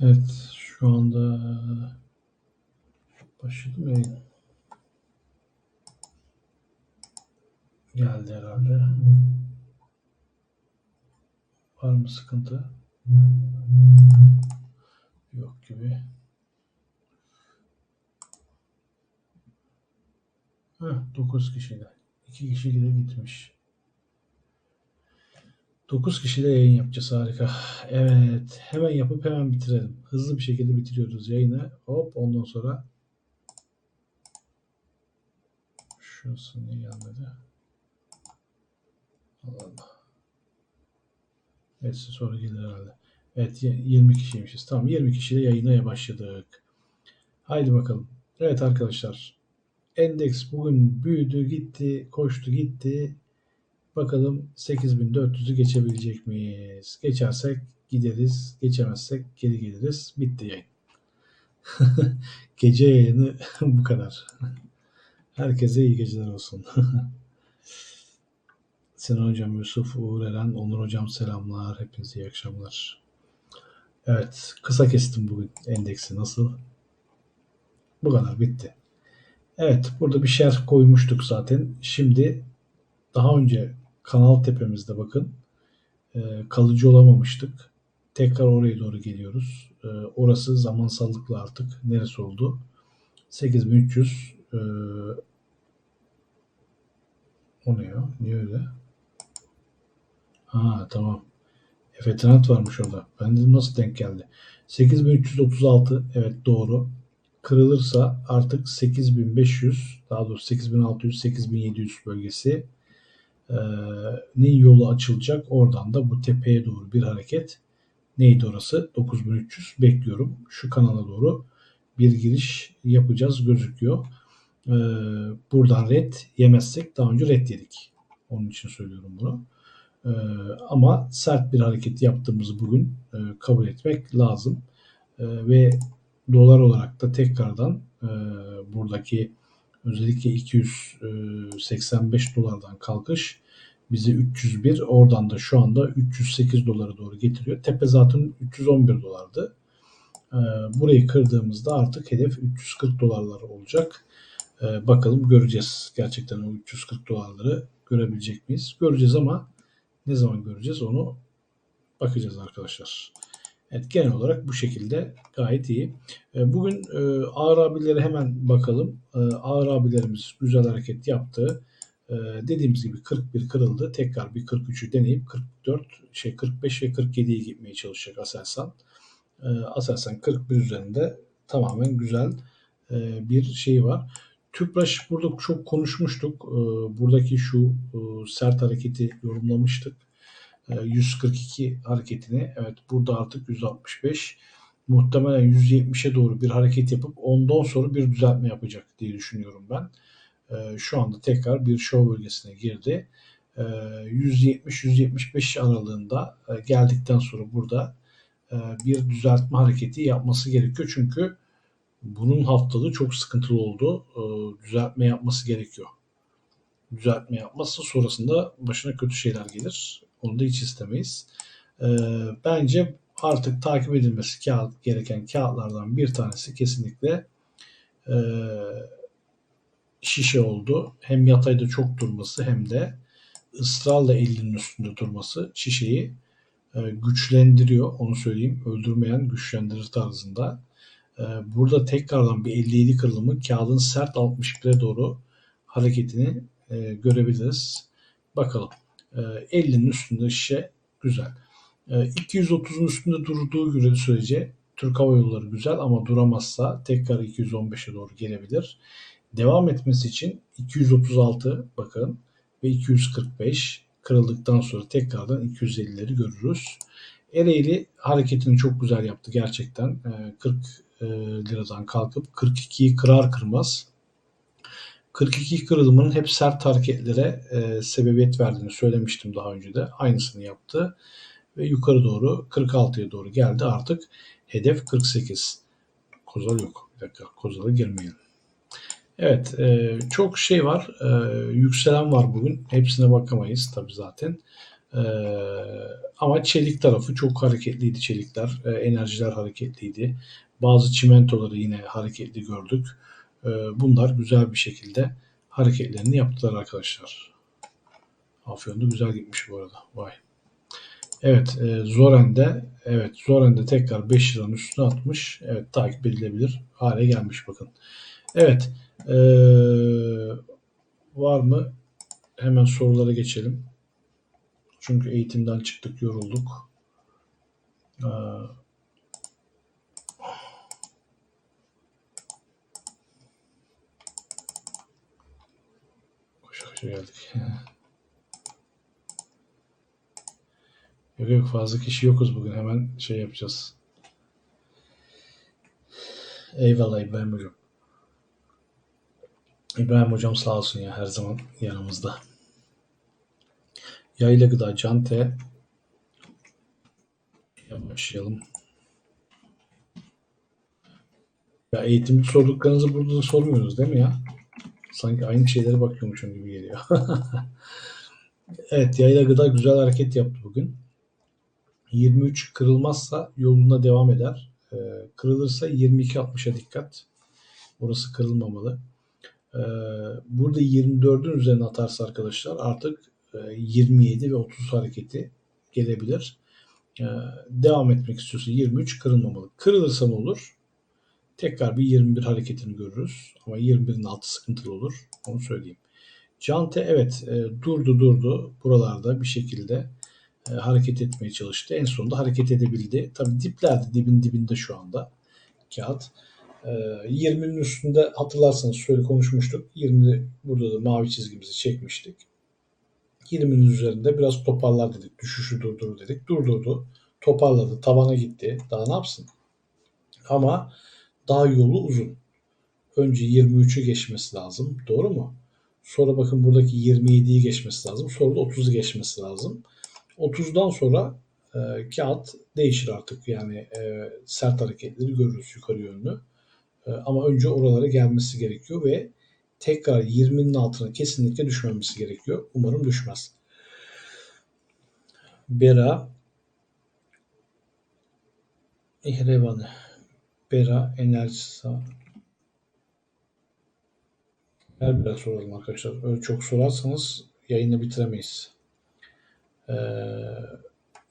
Evet, şu anda başladı yayın? Geldi herhalde. Var mı sıkıntı? Yok gibi. Heh, 9 kişiyle. 2 kişi de gitmiş. 9 kişiyle yayın yapacağız harika. Evet hemen yapıp hemen bitirelim. Hızlı bir şekilde bitiriyoruz yayını. Hop ondan sonra Şurası niye gelmedi? Allah Allah. Neyse sonra gelir herhalde. Evet y- 20 kişiymişiz. Tamam 20 kişiyle yayına başladık. Haydi bakalım. Evet arkadaşlar. Endeks bugün büyüdü gitti. Koştu gitti. Bakalım 8400'ü geçebilecek miyiz? Geçersek gideriz. Geçemezsek geri geliriz. Bitti yayın. Gece yayını bu kadar. Herkese iyi geceler olsun. Sinan Hocam, Yusuf, Uğur Eren, Onur Hocam selamlar. Hepinize iyi akşamlar. Evet, kısa kestim bugün endeksi. Nasıl? Bu kadar, bitti. Evet, burada bir şerh koymuştuk zaten. Şimdi daha önce kanal tepemizde bakın e, kalıcı olamamıştık. Tekrar oraya doğru geliyoruz. E, orası zamansallıkla artık neresi oldu? 8300 e, o ne ya? Niye öyle? Ha tamam. Efe varmış orada. Ben dedim nasıl denk geldi? 8336 evet doğru. Kırılırsa artık 8500 daha doğrusu 8600 8700 bölgesi nin yolu açılacak. Oradan da bu tepeye doğru bir hareket. Neydi orası? 9300 bekliyorum. Şu kanala doğru bir giriş yapacağız gözüküyor. E, buradan red yemezsek daha önce red yedik. Onun için söylüyorum bunu. Ee, ama sert bir hareket yaptığımızı bugün e, kabul etmek lazım. Ve dolar olarak da tekrardan e, buradaki özellikle 285 dolardan kalkış bizi 301 oradan da şu anda 308 dolara doğru getiriyor. Tepe zaten 311 dolardı. E, burayı kırdığımızda artık hedef 340 dolarlar olacak. E, bakalım göreceğiz gerçekten o 340 dolarları görebilecek miyiz? Göreceğiz ama ne zaman göreceğiz onu bakacağız arkadaşlar. Evet genel olarak bu şekilde gayet iyi. E, Bugün e, ağır abilere hemen bakalım. E, Ağır abilerimiz güzel hareket yaptı. Dediğimiz gibi 41 kırıldı. Tekrar bir 43'ü deneyip 44, şey 45 ve 47'ye gitmeye çalışacak Aselsan. Aselsan 41 üzerinde tamamen güzel bir şey var. Tüpraş burada çok konuşmuştuk. Buradaki şu sert hareketi yorumlamıştık. E, 142 hareketini. Evet burada artık 165. Muhtemelen 170'e doğru bir hareket yapıp ondan sonra bir düzeltme yapacak diye düşünüyorum ben. E, Şu anda tekrar bir show bölgesine girdi. E, 170-175 aralığında e, geldikten sonra burada e, bir düzeltme hareketi yapması gerekiyor. Çünkü bunun haftalığı çok sıkıntılı oldu. E, Düzeltme yapması gerekiyor. Düzeltme yapmazsa sonrasında başına kötü şeyler gelir. Onu da hiç istemeyiz. E, Bence artık takip edilmesi kağıt, gereken kağıtlardan bir tanesi kesinlikle e, şişe oldu. Hem yatayda çok durması hem de ısrarla elinin üstünde durması şişeyi e, güçlendiriyor. Onu söyleyeyim. Öldürmeyen güçlendirir tarzında. E, burada tekrardan bir 57 kırılımı kağıdın sert 61'e doğru hareketini e, görebiliriz. Bakalım. E, 50'nin üstünde şişe güzel. E, 230'un üstünde durduğu sürece Türk Hava Yolları güzel ama duramazsa tekrar 215'e doğru gelebilir. Devam etmesi için 236 bakın ve 245 kırıldıktan sonra tekrardan 250'leri görürüz. Ereğli hareketini çok güzel yaptı gerçekten. E, 40 e, liradan kalkıp 42'yi kırar kırmaz 42 kırılımının hep sert hareketlere e, sebebiyet verdiğini söylemiştim daha önce de. Aynısını yaptı ve yukarı doğru 46'ya doğru geldi. Artık hedef 48. Kozal yok. Bir dakika Kozal'a girmeyelim. Evet e, çok şey var. E, yükselen var bugün. Hepsine bakamayız tabi zaten. Ee, ama çelik tarafı çok hareketliydi çelikler. Ee, enerjiler hareketliydi. Bazı çimentoları yine hareketli gördük. Ee, bunlar güzel bir şekilde hareketlerini yaptılar arkadaşlar. Afyon'da güzel gitmiş bu arada. Vay. Evet e, Zoren'de evet Zoren'de tekrar 5 liranın üstüne atmış. Evet takip edilebilir hale gelmiş bakın. Evet e, var mı? Hemen sorulara geçelim. Çünkü eğitimden çıktık yorulduk. Ee, geldik. Yok yok fazla kişi yokuz bugün. Hemen şey yapacağız. Eyvallah İbrahim Hocam. İbrahim Hocam sağ olsun ya her zaman yanımızda. Yayla gıda cante başlayalım. Ya eğitim sorduklarınızı burada da sormuyoruz değil mi ya? Sanki aynı şeylere bakıyormuşum gibi geliyor. evet yayla gıda güzel hareket yaptı bugün. 23 kırılmazsa yoluna devam eder. Ee, kırılırsa 22.60'a dikkat. Orası kırılmamalı. Ee, burada 24'ün üzerine atarsa arkadaşlar artık e, 27 ve 30 hareketi gelebilir. Ee, devam etmek istiyorsa 23 kırılmamalı. Kırılırsa ne olur? Tekrar bir 21 hareketini görürüz. Ama 21'in altı sıkıntılı olur. Onu söyleyeyim. Cante evet e, durdu durdu. Buralarda bir şekilde e, hareket etmeye çalıştı. En sonunda hareket edebildi. Tabii diplerde dibin dibinde şu anda kağıt. E, 20'nin üstünde hatırlarsanız şöyle konuşmuştuk. 20 burada da mavi çizgimizi çekmiştik. 20'nin üzerinde biraz toparlar dedik. Düşüşü durdurur dedik. Durdurdu. Toparladı. Tabana gitti. Daha ne yapsın? Ama daha yolu uzun. Önce 23'ü geçmesi lazım. Doğru mu? Sonra bakın buradaki 27'yi geçmesi lazım. Sonra da 30'u geçmesi lazım. 30'dan sonra e, kağıt değişir artık. Yani e, sert hareketleri görürüz yukarı yönlü. E, ama önce oralara gelmesi gerekiyor ve tekrar 20'nin altına kesinlikle düşmemesi gerekiyor. Umarım düşmez. Bera İhrevanı Bera enerjisi her biraz soralım arkadaşlar. Öyle çok sorarsanız yayını bitiremeyiz. Ee,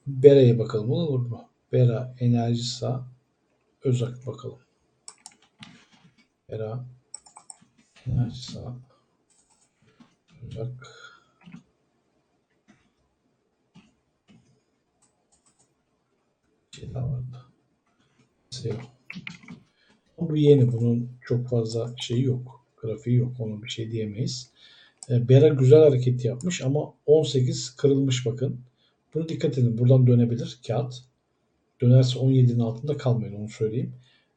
Bera'ya bakalım olur mu? Bera Enerjisa Özak bakalım. Bera Enerjisa Özak şey vardı. SEO. Bu yeni. Bunun çok fazla şeyi yok. Grafiği yok. Onun bir şey diyemeyiz. E, Bera güzel hareket yapmış ama 18 kırılmış bakın. Bunu dikkat edin. Buradan dönebilir kağıt. Dönerse 17'nin altında kalmayın onu söyleyeyim.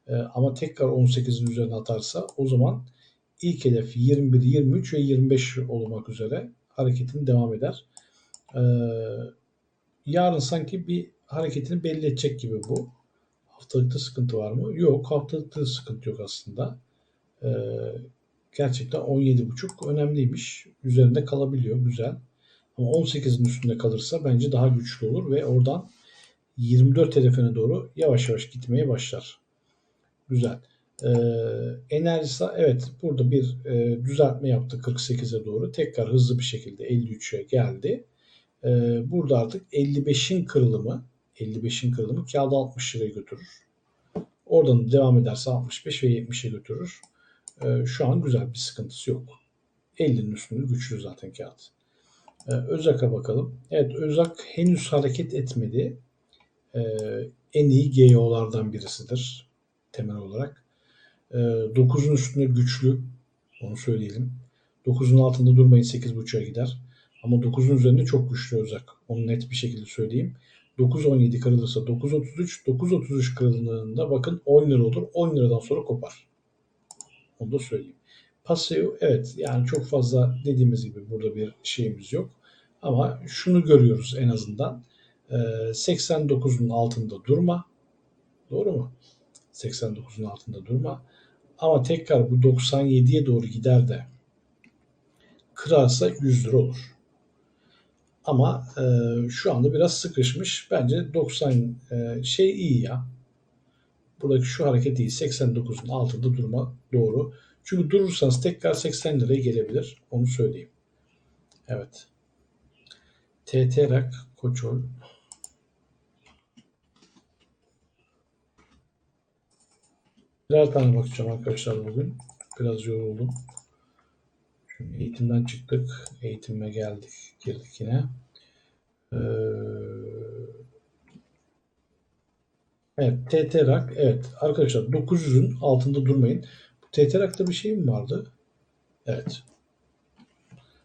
E, ama tekrar 18'in üzerine atarsa o zaman ilk hedef 21, 23 ve 25 olmak üzere hareketin devam eder. E, yarın sanki bir hareketini belli edecek gibi bu. Haftalıkta sıkıntı var mı? Yok. Haftalıkta sıkıntı yok aslında. Ee, gerçekten 17.5 önemliymiş. Üzerinde kalabiliyor. Güzel. Ama 18'in üstünde kalırsa bence daha güçlü olur ve oradan 24 hedefine doğru yavaş yavaş gitmeye başlar. Güzel. Ee, enerjisi evet burada bir e, düzeltme yaptı 48'e doğru. Tekrar hızlı bir şekilde 53'e geldi. Ee, burada artık 55'in kırılımı 55'in kırılımı kağıdı 60 liraya götürür. Oradan devam ederse 65 ve 70'e götürür. Ee, şu an güzel bir sıkıntısı yok. 50'nin üstünde güçlü zaten kağıt. Ee, Özak'a bakalım. Evet Özak henüz hareket etmedi. Ee, en iyi GEO'lardan birisidir temel olarak. Ee, 9'un üstünde güçlü. Onu söyleyelim. 9'un altında durmayın 8.5'a gider. Ama 9'un üzerinde çok güçlü Özak. Onu net bir şekilde söyleyeyim. 9.17 kırılırsa 9.33, 9.33 kırıldığında bakın 10 lira olur. 10 liradan sonra kopar. Onu da söyleyeyim. Paseo evet yani çok fazla dediğimiz gibi burada bir şeyimiz yok. Ama şunu görüyoruz en azından. Ee, 89'un altında durma. Doğru mu? 89'un altında durma. Ama tekrar bu 97'ye doğru gider de kırarsa 100 lira olur. Ama e, şu anda biraz sıkışmış. Bence 90 e, şey iyi ya. Buradaki şu hareket iyi. 89'un altında durma doğru. Çünkü durursanız tekrar 80 liraya gelebilir. Onu söyleyeyim. Evet. TT Rak Koçol Birer tane bakacağım arkadaşlar bugün. Biraz yoruldum. Eğitimden çıktık. Eğitime geldik. Girdik yine. Ee, evet. TT Rak. Evet. Arkadaşlar 900'ün altında durmayın. Bu TT Rak'ta bir şey mi vardı? Evet.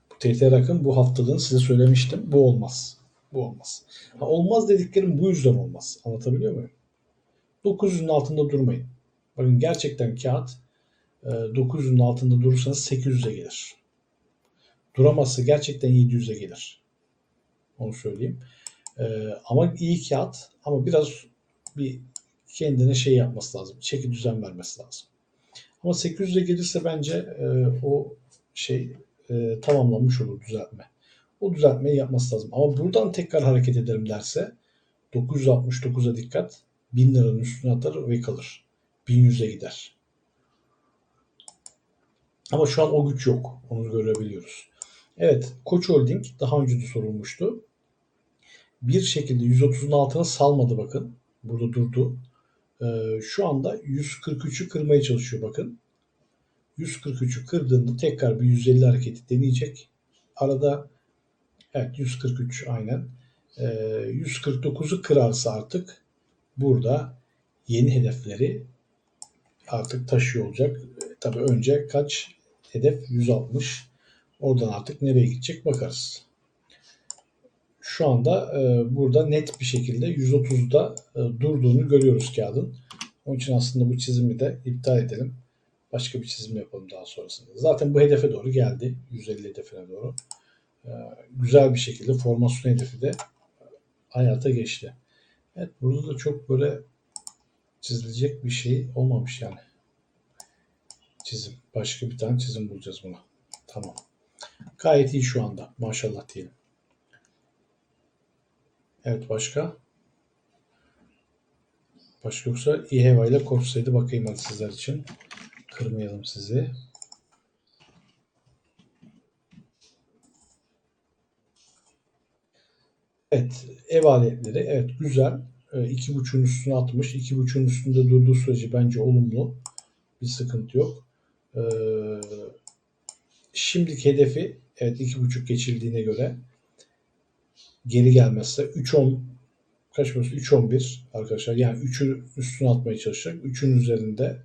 Bu TT Rak'ın bu haftalığını size söylemiştim. Bu olmaz. Bu olmaz. Ha, olmaz dediklerim bu yüzden olmaz. Anlatabiliyor muyum? 900'ün altında durmayın. Bakın gerçekten kağıt e, 900'ün altında durursanız 800'e gelir. Duramazsa gerçekten 700'e gelir. Onu söyleyeyim. E, ama iyi kağıt ama biraz bir kendine şey yapması lazım. Çeki düzen vermesi lazım. Ama 800'e gelirse bence e, o şey e, tamamlanmış olur düzeltme. O düzeltmeyi yapması lazım. Ama buradan tekrar hareket ederim derse 969'a dikkat 1000 liranın üstüne atar ve kalır. 1100'e gider. Ama şu an o güç yok. Onu görebiliyoruz. Evet. Koç Holding daha önce de sorulmuştu. Bir şekilde 130'un altına salmadı bakın. Burada durdu. Ee, şu anda 143'ü kırmaya çalışıyor bakın. 143'ü kırdığında tekrar bir 150 hareketi deneyecek. Arada evet 143 aynen. Ee, 149'u kırarsa artık burada yeni hedefleri artık taşıyor olacak. Tabii önce kaç hedef 160. Oradan artık nereye gidecek bakarız. Şu anda e, burada net bir şekilde 130'da e, durduğunu görüyoruz kağıdın. Onun için aslında bu çizimi de iptal edelim. Başka bir çizim yapalım daha sonrasında. Zaten bu hedefe doğru geldi. 150 hedefine doğru. E, güzel bir şekilde formasyon hedefi de hayata geçti. Evet burada da çok böyle çizilecek bir şey olmamış yani. Çizim. Başka bir tane çizim bulacağız buna. Tamam. Gayet iyi şu anda. Maşallah diyelim. Evet başka? Başka yoksa İHEVA ile korksaydı bakayım hadi sizler için. Kırmayalım sizi. Evet. Ev aletleri. Evet güzel. 2.5'ün üstüne atmış. 2.5'ün üstünde durduğu sürece bence olumlu. Bir sıkıntı yok. Ee, şimdiki hedefi evet 2.5 geçildiğine göre geri gelmezse 3.10 kaç burası? 3.11 arkadaşlar. Yani 3'ü üstüne atmaya çalışacak. 3'ün üzerinde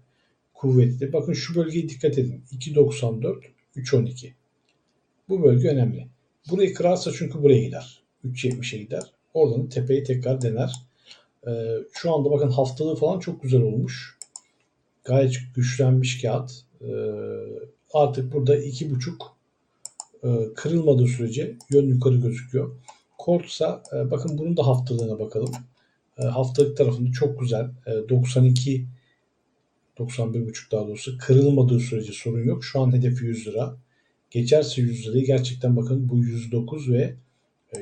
kuvvetli. Bakın şu bölgeye dikkat edin. 2.94 3.12 bu bölge önemli. Burayı kırarsa çünkü buraya gider. 3.70'e gider. Oradan tepeyi tekrar dener. Ee, şu anda bakın haftalığı falan çok güzel olmuş. Gayet güçlenmiş kağıt. Ee, artık burada iki buçuk e, kırılmadığı sürece yön yukarı gözüküyor. Kortsa e, bakın bunun da haftalığına bakalım. E, haftalık tarafında çok güzel. E, 92 91,5 daha doğrusu kırılmadığı sürece sorun yok. Şu an hedefi 100 lira. Geçerse 100 lirayı gerçekten bakın bu 109 ve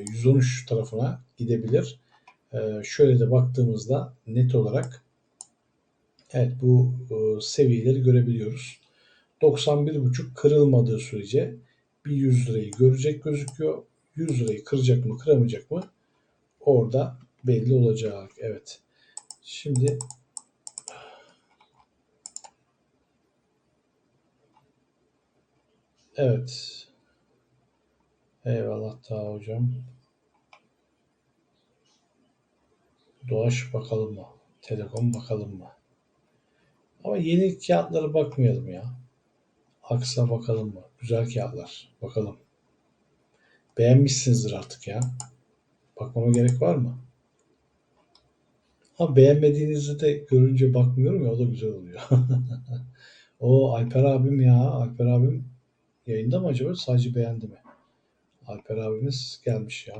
113 tarafına gidebilir. Şöyle de baktığımızda net olarak evet bu seviyeleri görebiliyoruz. 91,5 kırılmadığı sürece bir 100 lirayı görecek gözüküyor. 100 lirayı kıracak mı kıramayacak mı orada belli olacak. Evet. Şimdi Evet. Eyvallah daha hocam. Doğaç bakalım mı? Telekom bakalım mı? Ama yeni kağıtlara bakmayalım ya. Aksa bakalım mı? Güzel kağıtlar. Bakalım. Beğenmişsinizdir artık ya. Bakmama gerek var mı? Ha beğenmediğinizi de görünce bakmıyorum ya o da güzel oluyor. o Alper abim ya. Alper abim yayında mı acaba? Sadece beğendi mi? Alper abimiz gelmiş ya.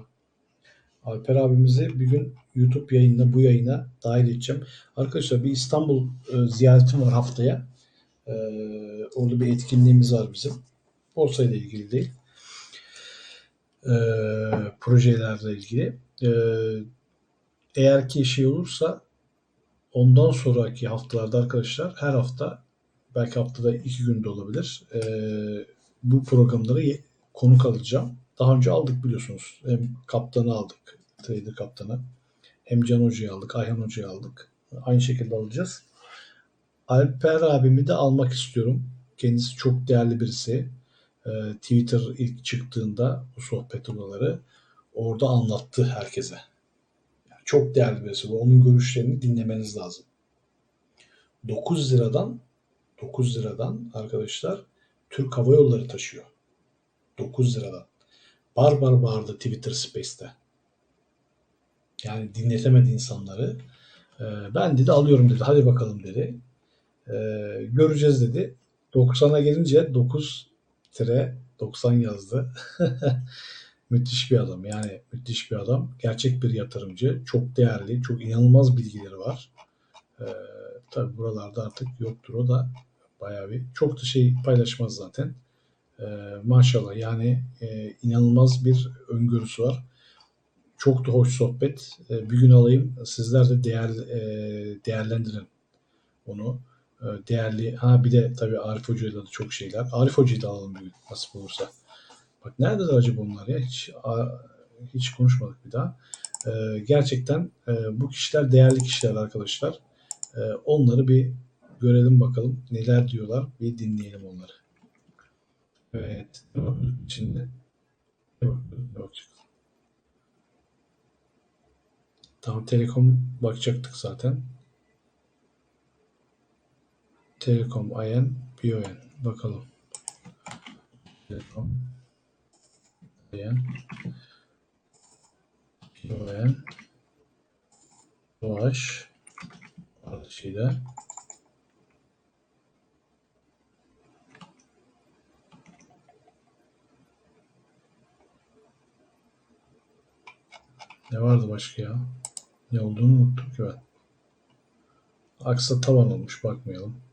Alper abimizi bir gün YouTube yayında bu yayına dahil edeceğim. Arkadaşlar bir İstanbul e, ziyaretim var haftaya. E, orada bir etkinliğimiz var bizim. Borsa ile ilgili değil. e, projelerle ilgili. E, eğer ki şey olursa ondan sonraki haftalarda arkadaşlar her hafta belki haftada iki günde olabilir. E, bu programları konuk alacağım. Daha önce aldık biliyorsunuz. Hem kaptanı aldık. Trader kaptanı. Hem Can Hoca'yı aldık. Ayhan Hoca'yı aldık. Aynı şekilde alacağız. Alper abimi de almak istiyorum. Kendisi çok değerli birisi. Ee, Twitter ilk çıktığında bu sohbet odaları orada anlattı herkese. Yani çok değerli birisi. bu. Onun görüşlerini dinlemeniz lazım. 9 liradan 9 liradan arkadaşlar Türk Hava Yolları taşıyor. 9 liradan. Bar bar bağırdı Twitter Space'te. Yani dinletemedi insanları. Ee, ben dedi alıyorum dedi. Hadi bakalım dedi. Ee, göreceğiz dedi. 90'a gelince 9 90 yazdı. müthiş bir adam. Yani müthiş bir adam. Gerçek bir yatırımcı. Çok değerli. Çok inanılmaz bilgileri var. Ee, tabi buralarda artık yoktur o da bayağı bir. Çok da şey paylaşmaz zaten. Ee, maşallah yani e, inanılmaz bir öngörüsü var. Çok da hoş sohbet. Ee, bir gün alayım. Sizler de değer, e, değerlendirin onu. Ee, değerli. Ha bir de tabii Arif Hoca'yla da çok şeyler. Arif Hoca'yı da alalım bir gün nasip olursa. Bak neredeler acaba onlar ya? Hiç hiç konuşmadık bir daha. Ee, gerçekten e, bu kişiler değerli kişiler arkadaşlar. Ee, onları bir görelim bakalım neler diyorlar. Bir dinleyelim onları. Evet. Şimdi. Tamam Telekom bakacaktık zaten. Telekom, Ayen, BioN. Bakalım. Telekom, Ayen, BioN, Doğaç, şeyde. Ne vardı başka ya? Ne olduğunu unuttum ki ben. Aksa tavan olmuş bakmayalım.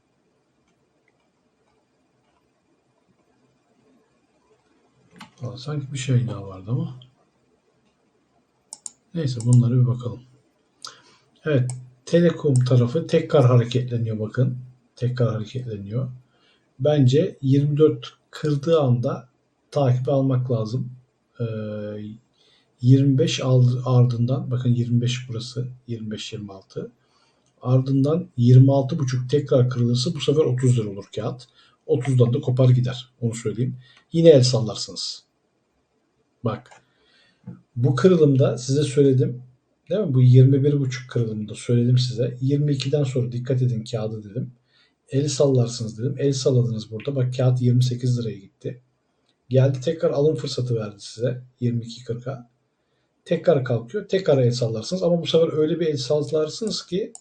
Aa, sanki bir şey daha vardı ama. Neyse bunları bir bakalım. Evet. Telekom tarafı tekrar hareketleniyor bakın. Tekrar hareketleniyor. Bence 24 kırdığı anda takip almak lazım. Ee, 25 aldı- ardından bakın 25 burası 25-26 ardından 26,5 tekrar kırılırsa bu sefer 30 lira olur kağıt. 30'dan da kopar gider. Onu söyleyeyim. Yine el sallarsınız. Bak. Bu kırılımda size söyledim. Değil mi? Bu 21,5 kırılımda söyledim size. 22'den sonra dikkat edin kağıdı dedim. El sallarsınız dedim. El salladınız burada. Bak kağıt 28 liraya gitti. Geldi tekrar alım fırsatı verdi size. 22.40'a. Tekrar kalkıyor. Tekrar el sallarsınız. Ama bu sefer öyle bir el sallarsınız ki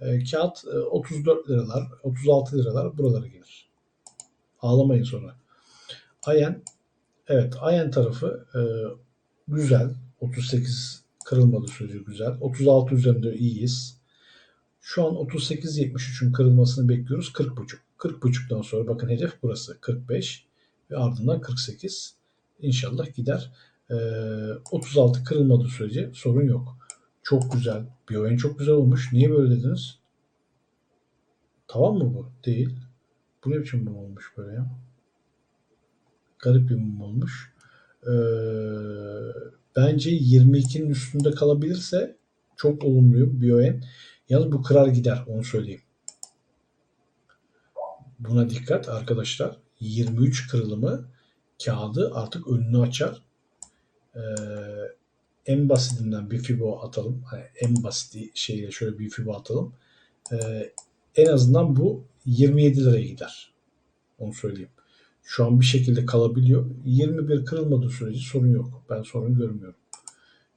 e, kağıt e, 34 liralar, 36 liralar buralara gelir. Ağlamayın sonra. Ayen evet Ayen tarafı e, güzel. 38 kırılmadı sürece güzel. 36 üzerinde iyiyiz. Şu an 38.73'ün kırılmasını bekliyoruz. 40.5. 40.5'dan sonra bakın hedef burası 45 ve ardından 48. İnşallah gider. Ee, 36 kırılmadığı sürece sorun yok. Çok güzel. Bir oyun çok güzel olmuş. Niye böyle dediniz? Tamam mı bu? Değil. Bu ne biçim mum olmuş böyle ya? Garip bir mum olmuş. Ee, bence 22'nin üstünde kalabilirse çok olumluyum bir oyun. Yalnız bu kırar gider onu söyleyeyim. Buna dikkat arkadaşlar. 23 kırılımı kağıdı artık önünü açar. Ee, en basitinden bir fibo atalım. Hani en basit şeyle şöyle bir fibo atalım. Ee, en azından bu 27 liraya gider. Onu söyleyeyim. Şu an bir şekilde kalabiliyor. 21 kırılmadığı sürece sorun yok. Ben sorun görmüyorum.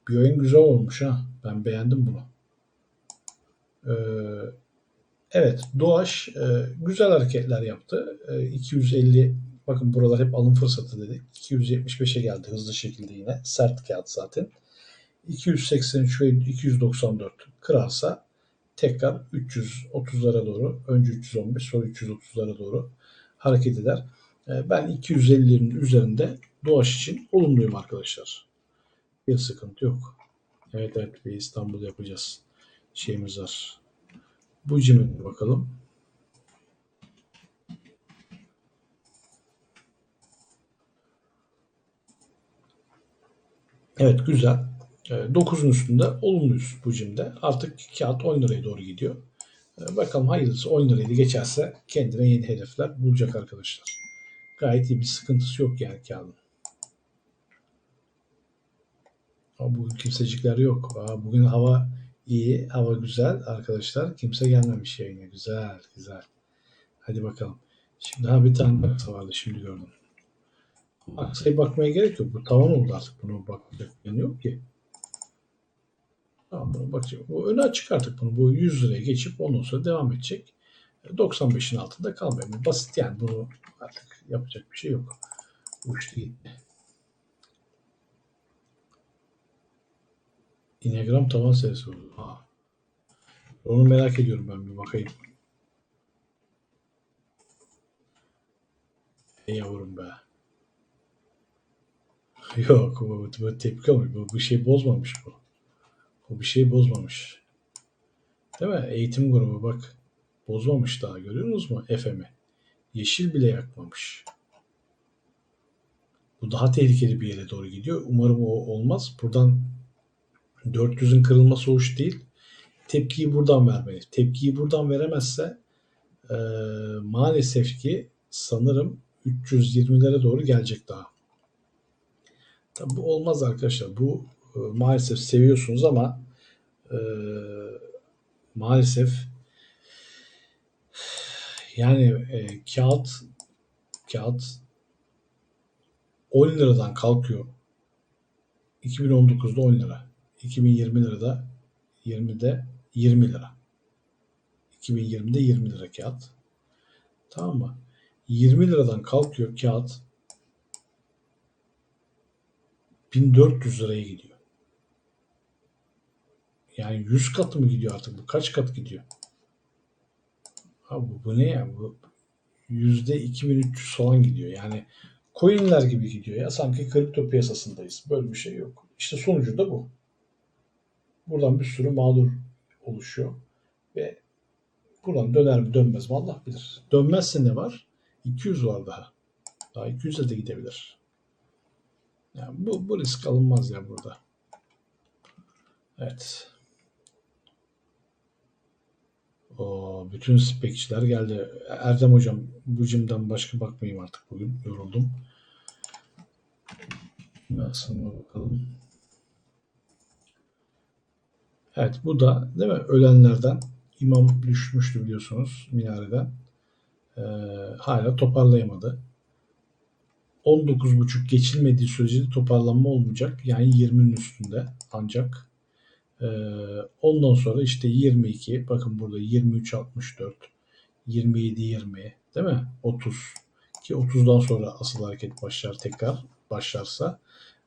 Bir oyun güzel olmuş ha. Ben beğendim bunu. Ee, evet Doğaş e, güzel hareketler yaptı. E, 250 bakın buralar hep alım fırsatı dedik. 275'e geldi hızlı şekilde yine. Sert kağıt zaten. 283 ve 294 kırarsa tekrar 330'lara doğru önce 315 sonra 330'lara doğru hareket eder. E, ben 250'lerin üzerinde Doğaç için olumluyum arkadaşlar. Bir sıkıntı yok. Evet evet bir İstanbul yapacağız. Şeyimiz var. Bu cime bakalım. Evet güzel. 9'un üstünde olumluyuz bu cimde. Artık kağıt 10 liraya doğru gidiyor. E, Bakalım hayırlısı 10 lirayı da geçerse kendine yeni hedefler bulacak arkadaşlar. Gayet iyi bir sıkıntısı yok yani kağıdın. Ama bugün kimsecikler yok. Aa, bugün hava iyi, hava güzel arkadaşlar. Kimse gelmemiş yayına. Güzel, güzel. Hadi bakalım. Şimdi ha bir tane baksa vardı şimdi gördüm. Aksaya bakmaya gerek yok. Bu tavan oldu artık. Bunu bakacak yanı yok ki. Tamam bunu bakacağım. Bu öne açık artık bunu. Bu 100 liraya geçip ondan sonra devam edecek. 95'in altında kalmıyor. Bu basit yani. Bunu artık yapacak bir şey yok. Uçtu gitti. İnegram tavan sayısı oldu. Ha. Onu merak ediyorum ben bir bakayım. Ey yavrum be. Yok bu, bu tepki alıyor. Bu, bu şey bozmamış bu. Bu bir şey bozmamış. Değil mi? Eğitim grubu bak. Bozmamış daha görüyorsunuz mu FM'i? Yeşil bile yakmamış. Bu daha tehlikeli bir yere doğru gidiyor. Umarım o olmaz. Buradan 400'ün kırılması hoş değil. Tepkiyi buradan vermeli. Tepkiyi buradan veremezse e, maalesef ki sanırım 320'lere doğru gelecek daha. Tabi bu olmaz arkadaşlar. Bu e, maalesef seviyorsunuz ama e, maalesef yani e, kağıt kağıt 10 liradan kalkıyor. 2019'da 10 lira. 2020 lirada 20'de 20 lira. 2020'de 20 lira kağıt. Tamam mı? 20 liradan kalkıyor kağıt 1400 liraya gidiyor. Yani 100 katı mı gidiyor artık bu? Kaç kat gidiyor? Abi bu, ne ya? Bu yüzde 2300 falan gidiyor. Yani coinler gibi gidiyor ya. Sanki kripto piyasasındayız. Böyle bir şey yok. İşte sonucu da bu. Buradan bir sürü mağdur oluşuyor. Ve buradan döner mi dönmez mi Allah bilir. Dönmezse ne var? 200 var daha. Daha 200'e de gidebilir. Yani bu, bu risk alınmaz ya burada. Evet. O bütün spekçiler geldi. Erdem hocam bu cimden başka bakmayayım artık bugün. Yoruldum. Aslında bakalım. Evet bu da değil mi? Ölenlerden imam düşmüştü biliyorsunuz minareden. Ee, hala toparlayamadı. 19.5 geçilmediği sürece toparlanma olmayacak. Yani 20'nin üstünde ancak. Ee, ondan sonra işte 22 bakın burada 23 64 27 20 değil mi? 30 ki 30'dan sonra asıl hareket başlar tekrar başlarsa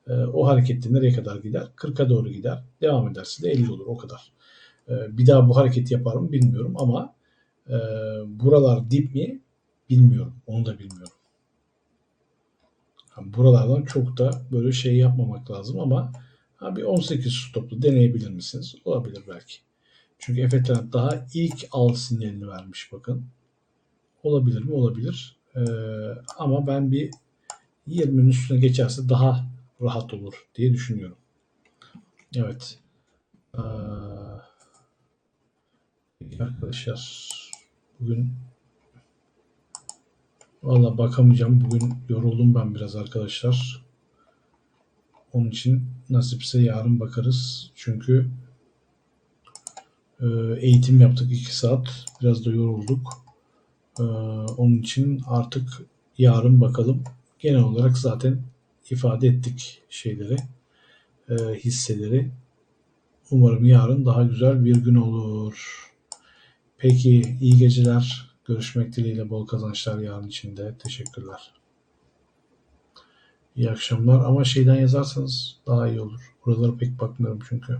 e, o harekette nereye kadar gider? 40'a doğru gider. Devam ederse de 50 olur o kadar. E, bir daha bu hareketi yapar mı bilmiyorum ama e, buralar dip mi bilmiyorum. Onu da bilmiyorum. Buralardan çok da böyle şey yapmamak lazım ama bir 18 stoplu deneyebilir misiniz? Olabilir belki. Çünkü Efetren daha ilk al sinyalini vermiş bakın. Olabilir mi? Olabilir. Ee, ama ben bir 20'nin üstüne geçerse daha rahat olur diye düşünüyorum. Evet. Ee, arkadaşlar bugün Valla bakamayacağım. Bugün yoruldum ben biraz arkadaşlar. Onun için nasipse yarın bakarız. Çünkü e, eğitim yaptık 2 saat. Biraz da yorulduk. E, onun için artık yarın bakalım. Genel olarak zaten ifade ettik şeyleri, e, hisseleri. Umarım yarın daha güzel bir gün olur. Peki iyi geceler. Görüşmek dileğiyle bol kazançlar yarın içinde. Teşekkürler. İyi akşamlar ama şeyden yazarsanız daha iyi olur. Buralara pek bakmıyorum çünkü.